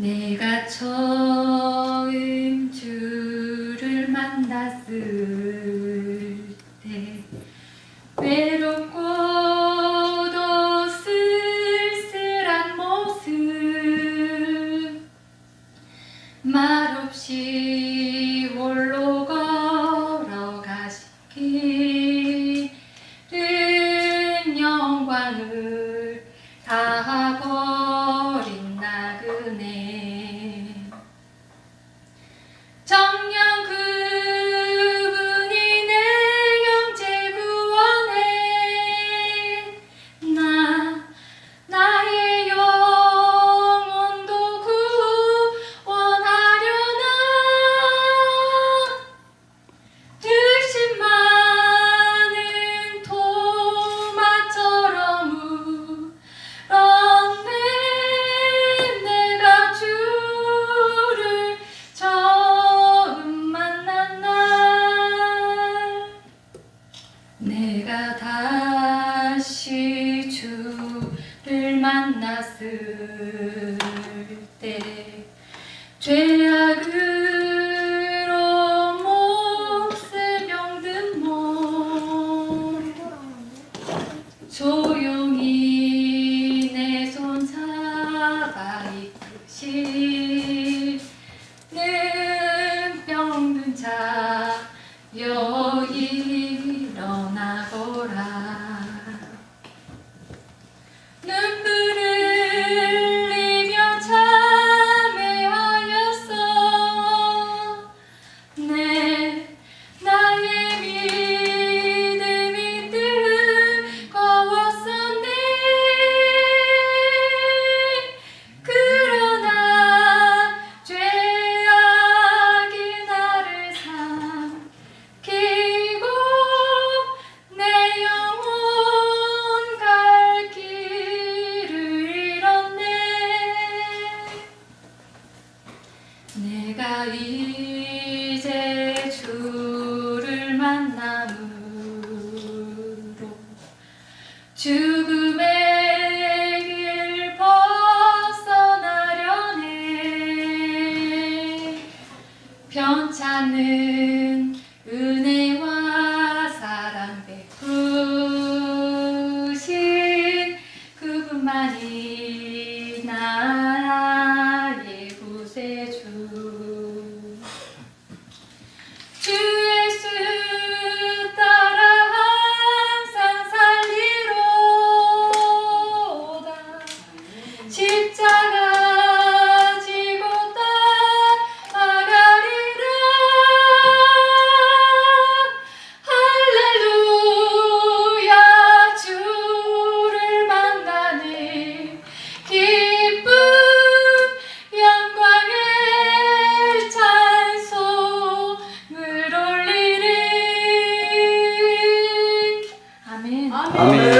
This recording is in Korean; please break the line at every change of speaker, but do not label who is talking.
내가 처음 주를 만났을 다시 주를 만났을 때 죄악으로 몹쓸 병든 몸 조용히 내 손 잡아 이끄시는 병든 자 여기 내가 이제 주를 만남으로 죽음의 길 벗어나려네. 은혜와 사랑 베푸신 그분만이 나의 구세주 I mean.